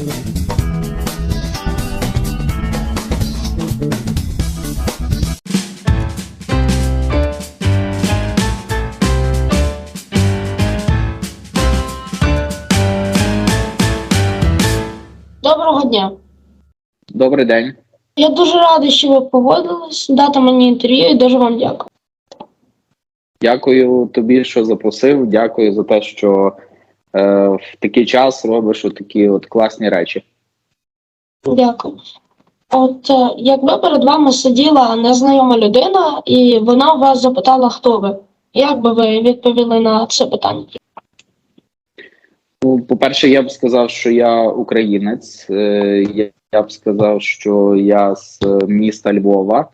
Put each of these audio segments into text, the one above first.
Доброго дня. Добрий день. Я дуже радий, що ви погодились дати мені інтерв'ю і дуже вам дякую. Дякую тобі, що запросив. Дякую за те, що в такий час робиш такі от класні речі. Дякую. От е, якби перед вами сиділа незнайома людина, і вона вас запитала, хто ви, як би ви відповіли на це питання? Ну, по-перше, я б сказав, що я українець. Е, я, б сказав, що я з е, міста Львова.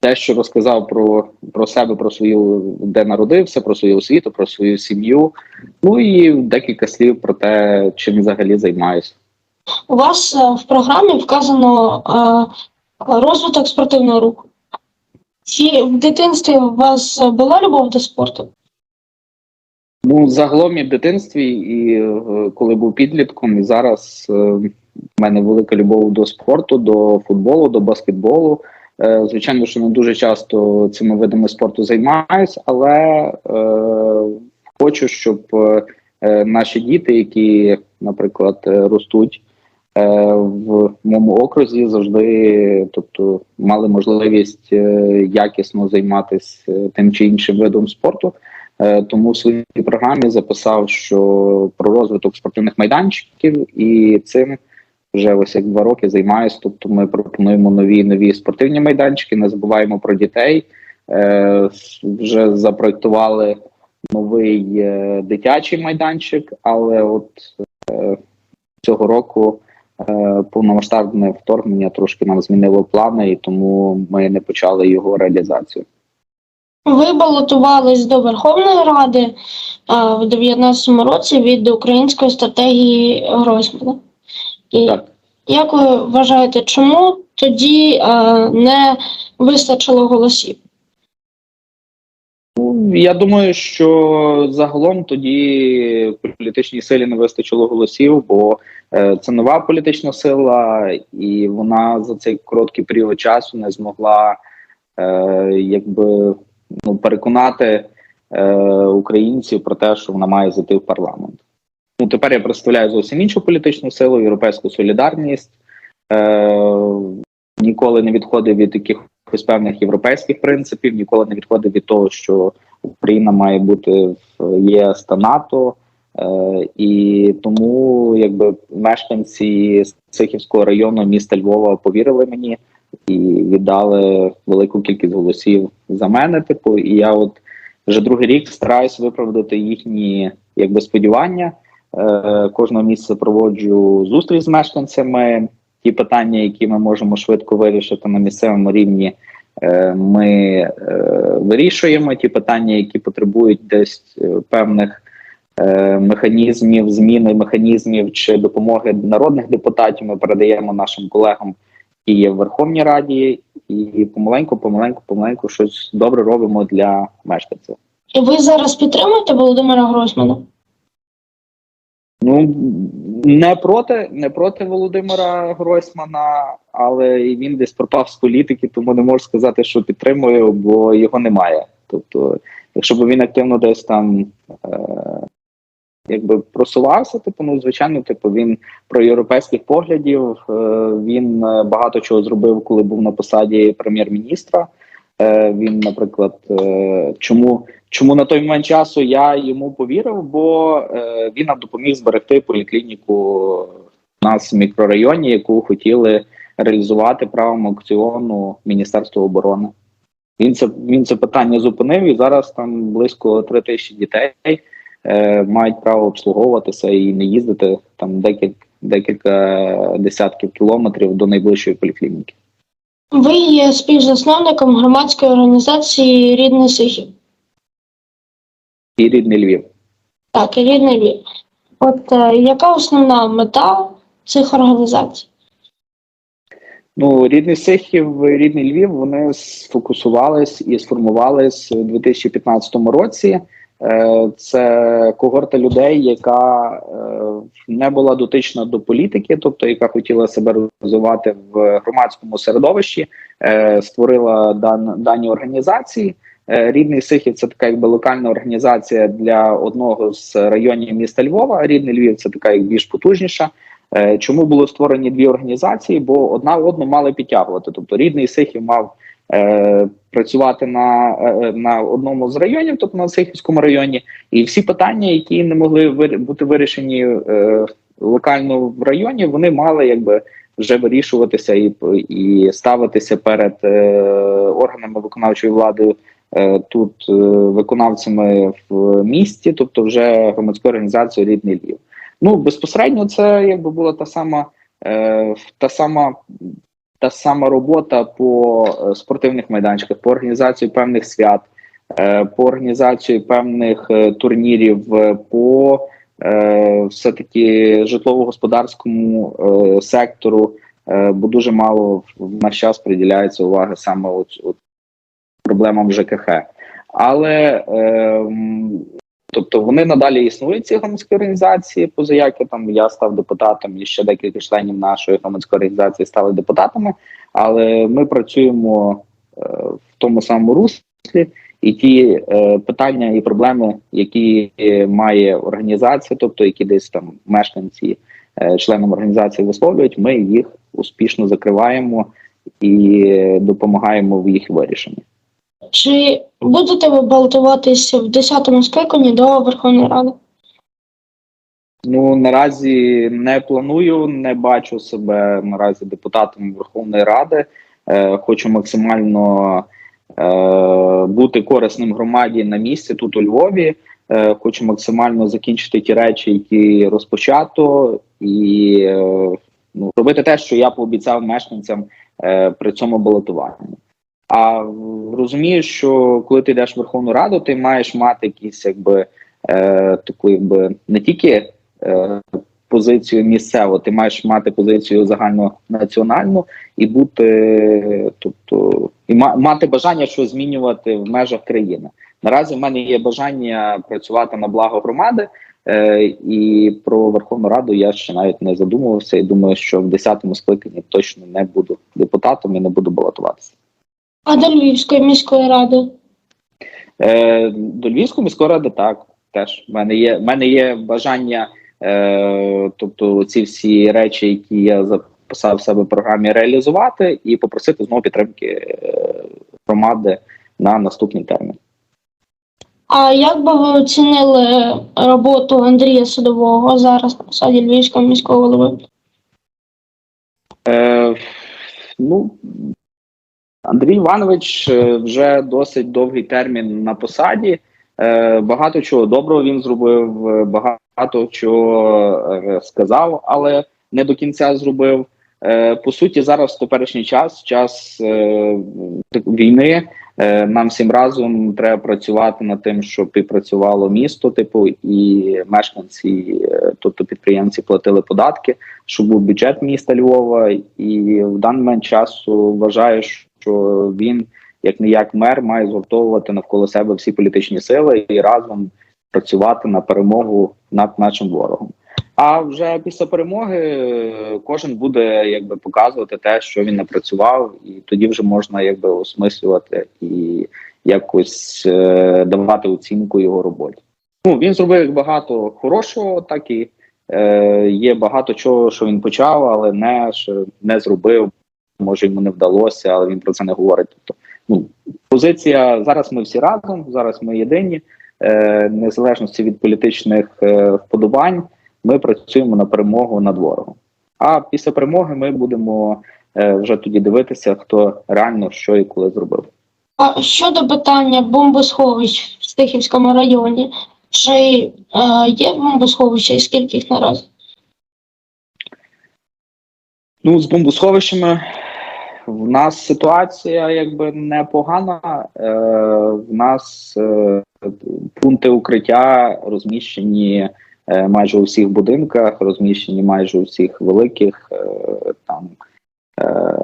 Те, що розказав про, про себе, про свою, де народився, про свою освіту, про свою сім'ю. Ну і декілька слів про те, чим взагалі займаюся. У вас е, в програмі вказано е, розвиток спортивного руху. Чи в дитинстві у вас була любов до спорту? Ну, загалом і в дитинстві, і е, коли був підлітком, і зараз в мене велика любов до спорту, до футболу, до баскетболу. Е, звичайно, що не дуже часто цими видами спорту займаюся, але е, хочу, щоб е, наші діти, які, наприклад, ростуть в моєму окрузі, завжди тобто, мали можливість якісно займатися тим чи іншим видом спорту. Тому в своїй програмі записав, що про розвиток спортивних майданчиків, і цим вже ось як два роки займаюся. Тобто, ми пропонуємо нові нові спортивні майданчики. Не забуваємо про дітей. Е, Вже запроектували новий е, дитячий майданчик, але от е, цього року е, повномасштабне вторгнення трошки нам змінило плани, і тому ми не почали його реалізацію. Ви балотувались до Верховної Ради а, в 2019 році від української стратегії Гройсмана. І Так. як ви вважаєте, чому тоді а, не вистачило голосів? Ну, Я думаю, що загалом тоді політичній силі не вистачило голосів, бо е, це нова політична сила, і вона за цей короткий період часу не змогла е, якби ну, переконати е, українців про те, що вона має зайти в парламент. Ну тепер я представляю зовсім іншу політичну силу, європейську солідарність. Е, ніколи не відходив від якихось певних європейських принципів, ніколи не відходив від того, що Україна має бути в ЄС та НАТО. Е, і тому, якби мешканці Сихівського району міста Львова повірили мені і віддали велику кількість голосів за мене. Типу, і я от вже другий рік стараюся виправдати їхні якби сподівання. Е, кожного місяця проводжу зустріч з мешканцями. Ті питання, які ми можемо швидко вирішити на місцевому рівні, е, ми е, вирішуємо. Ті питання, які потребують десь певних механізмів, зміни механізмів чи допомоги народних депутатів, ми передаємо нашим колегам, які є в Верховній Раді, і помаленьку, помаленьку, помаленьку щось добре робимо для мешканців. Ви зараз підтримуєте Володимира Гройсмана? Ну не проти, не проти Володимира Гройсмана, але він десь пропав з політики, тому не можу сказати, що підтримую, бо його немає. Тобто, якщо б він активно десь там е, якби просувався, типу, ну звичайно, типу, він про європейських поглядів. Е, він е, багато чого зробив, коли був на посаді прем'єр-міністра. Е, він, наприклад, е, чому чому на той момент часу я йому повірив, бо е, він нам допоміг зберегти поліклініку у нас в мікрорайоні, яку хотіли реалізувати правом аукціону Міністерства оборони. Він це він це питання зупинив, і зараз там близько 3 тисячі дітей е, мають право обслуговуватися і не їздити там декілька, декілька десятків кілометрів до найближчої поліклініки. Ви є співзасновником громадської організації Рідний Сихів. І рідний Львів. Так, і рідний Львів. От е, яка основна мета цих організацій? Ну, рідний Сихів, рідний Львів, вони сфокусувались і сформувались у 2015 році. Е, Це когорта людей, яка е, не була дотична до політики, тобто яка хотіла себе розвивати в громадському середовищі, е, створила дан, дані організації. Рідний Сихів це така якби локальна організація для одного з районів міста Львова. Рідний Львів це така як більш потужніша. Чому було створені дві організації? Бо одна одну мали підтягувати. Тобто рідний Сихів мав е, працювати на, е, на одному з районів, тобто на Сихівському районі, і всі питання, які не могли вир- бути вирішені е, локально в районі, вони мали якби вже вирішуватися і, і ставитися перед е, органами виконавчої влади. е, Тут е, виконавцями в місті, тобто вже громадською організацією Рідний Львів. Ну безпосередньо це якби була та сама е, та сама та сама робота по е, спортивних майданчиках, по організації певних свят, е, по організації певних е, турнірів, по е, все-таки житлово-господарському сектору, бо дуже мало в- наш час приділяється уваги саме от, от проблемам ЖКХ. Але е, Тобто вони надалі існують ці громадські організації, позаяки там я став депутатом, і ще декілька членів нашої громадської організації стали депутатами. Але ми працюємо е, в тому самому руслі, і ті е, питання і проблеми, які має організація, тобто які десь там мешканці е, членам організації висловлюють, ми їх успішно закриваємо і е, допомагаємо в їх вирішенні. Чи будете ви балотуватися в 10-му скликанні до Верховної Ради? Ну наразі не планую, не бачу себе наразі депутатом Верховної Ради. Е, хочу максимально е, бути корисним громаді на місці тут у Львові. Е, хочу максимально закінчити ті речі, які розпочато, і е, ну, робити те, що я пообіцяв мешканцям е, при цьому балотуванні. А розумію, що коли ти йдеш в Верховну Раду, ти маєш мати якісь якби е, таку, якби не тільки е, позицію місцеву, ти маєш мати позицію загальнонаціональну і бути, тобто, і ма- мати бажання щось змінювати в межах країни. Наразі в мене є бажання працювати на благо громади, е, і про Верховну Раду я ще навіть не задумувався. І думаю, що в 10-му скликанні точно не буду депутатом і не буду балотуватися. А до Львівської міської ради? Е, до Львівської міської ради так. Теж в мене є в мене є бажання, е, тобто ці всі речі, які я записав в себе в програмі, реалізувати і попросити знову підтримки е, громади на наступний термін. А як би ви оцінили роботу Андрія Садового зараз на посаді Львівського міського голови? Е, ну, Андрій Іванович е, вже досить довгий термін на посаді. Е, багато чого доброго він зробив, е, багато чого сказав, але не до кінця зробив. По суті, зараз теперішній час, час війни, нам всім разом треба працювати над тим, щоб і працювало місто, типу, і мешканці, тобто підприємці, платили податки щоб був бюджет міста Львова, і в даний момент часу вважаю, що він, як не як мер, має згуртовувати навколо себе всі політичні сили і разом працювати на перемогу над нашим ворогом. А вже після перемоги е, кожен буде якби показувати те, що він напрацював, і тоді вже можна якби осмислювати і якось е, давати оцінку його роботі. Ну він зробив багато хорошого, так і Е, є багато чого, що він почав, але не не зробив. Може йому не вдалося, але він про це не говорить. Тобто, ну позиція зараз. Ми всі разом, зараз ми єдині, е, незалежності від політичних е, вподобань. Ми працюємо на перемогу над ворогом. А після перемоги ми будемо е, вже тоді дивитися, хто реально що і коли зробив. А щодо питання бомбосховищ в Стихівському районі, чи е, є бомбосховища і скільки їх наразі? Ну, з бомбосховищами в нас ситуація якби непогана. Е, в нас е, пункти укриття розміщені е, майже у всіх будинках, розміщені майже у всіх великих е, там е,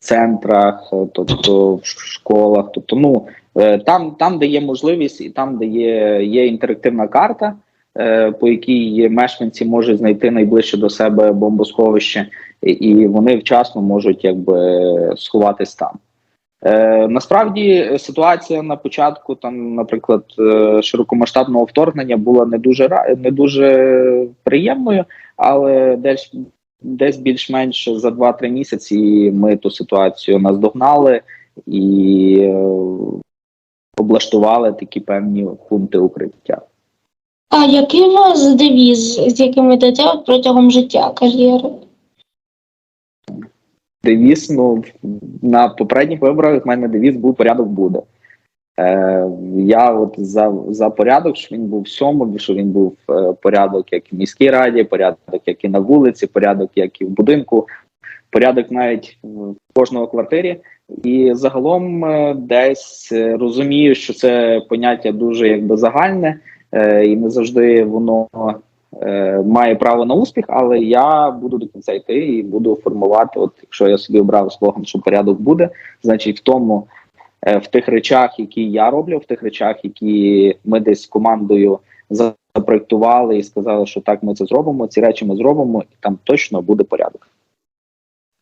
центрах, тобто в школах. Тобто, ну Е, Там, там, де є можливість, і там, де є, є інтерактивна карта, е, по якій мешканці можуть знайти найближче до себе бомбосховище, і, вони вчасно можуть якби сховатись там. Е, насправді ситуація на початку, там, наприклад, е, широкомасштабного вторгнення була не дуже не дуже приємною, але десь десь більш-менш за 2-3 місяці ми ту ситуацію наздогнали і е, облаштували такі певні пункти укриття. А який у вас девіз, з яким йдете протягом життя, кар'єри? Девіз, ну на попередніх виборах в мене девіз був порядок буде. Е, я от за, за порядок, що він був всьому, що він був е, порядок як і в міській раді, порядок як і на вулиці, порядок як і в будинку, порядок навіть в кожного квартирі. І загалом е, десь е, розумію, що це поняття дуже якби загальне, е, і не завжди воно е, має право на успіх, але я буду до кінця йти і буду формувати. От якщо я собі обрав слоган, що порядок буде, значить в тому, е, в тих речах, які я роблю, в тих речах, які ми десь з командою запроектували і сказали, що так ми це зробимо. Ці речі ми зробимо, і там точно буде порядок.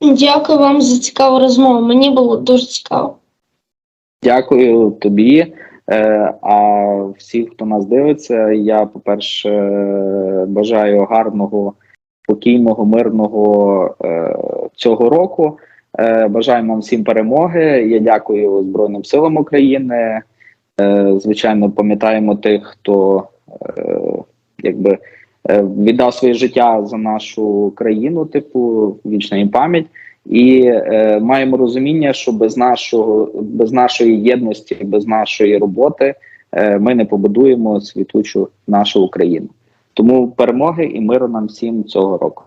Дякую вам за цікаву розмову. Мені було дуже цікаво. Дякую тобі. Е, а всіх, хто нас дивиться, я, по-перше, е, бажаю гарного, спокійного, мирного е, цього року. Е, бажаю вам всім перемоги. Я дякую Збройним силам України. Звичайно, пам'ятаємо тих, хто якби віддав своє життя за нашу країну, типу вічна їм пам'ять. І е, маємо розуміння, що без нашого без нашої єдності, без нашої роботи е, ми не побудуємо світучу нашу Україну. Тому перемоги і миру нам всім цього року.